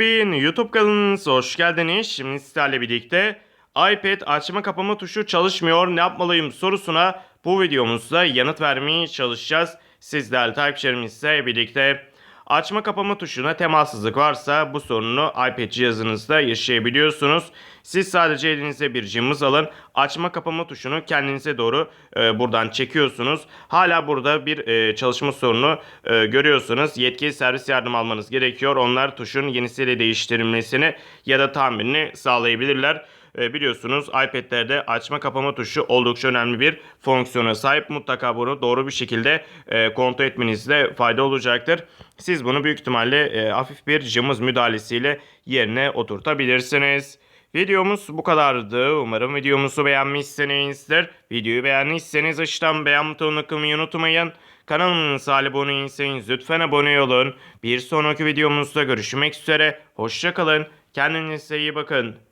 Bin YouTube kanalınıza hoş geldiniz. Şimdi sizlerle birlikte iPad açma kapama tuşu çalışmıyor ne yapmalıyım sorusuna bu videomuzda yanıt vermeye çalışacağız. Sizler takipçilerimizle birlikte açma kapama tuşuna temassızlık varsa bu sorunu iPad cihazınızda yaşayabiliyorsunuz. Siz sadece elinize bir cımbız alın. Açma kapama tuşunu kendinize doğru e, buradan çekiyorsunuz. Hala burada bir e, çalışma sorunu e, görüyorsunuz. Yetkili servis yardım almanız gerekiyor. Onlar tuşun yenisiyle değiştirilmesini ya da tamirini sağlayabilirler. E, biliyorsunuz iPad'lerde açma kapama tuşu oldukça önemli bir fonksiyona sahip. Mutlaka bunu doğru bir şekilde e, kontrol etmenizde fayda olacaktır. Siz bunu büyük ihtimalle e, hafif bir cımbız müdahalesiyle yerine oturtabilirsiniz. Videomuz bu kadardı. Umarım videomuzu beğenmişsinizdir. Videoyu beğendiyseniz aşağıdan beğen butonuna kılmayı unutmayın. Kanalımıza abone değilseniz lütfen abone olun. Bir sonraki videomuzda görüşmek üzere. Hoşçakalın. Kendinize iyi bakın.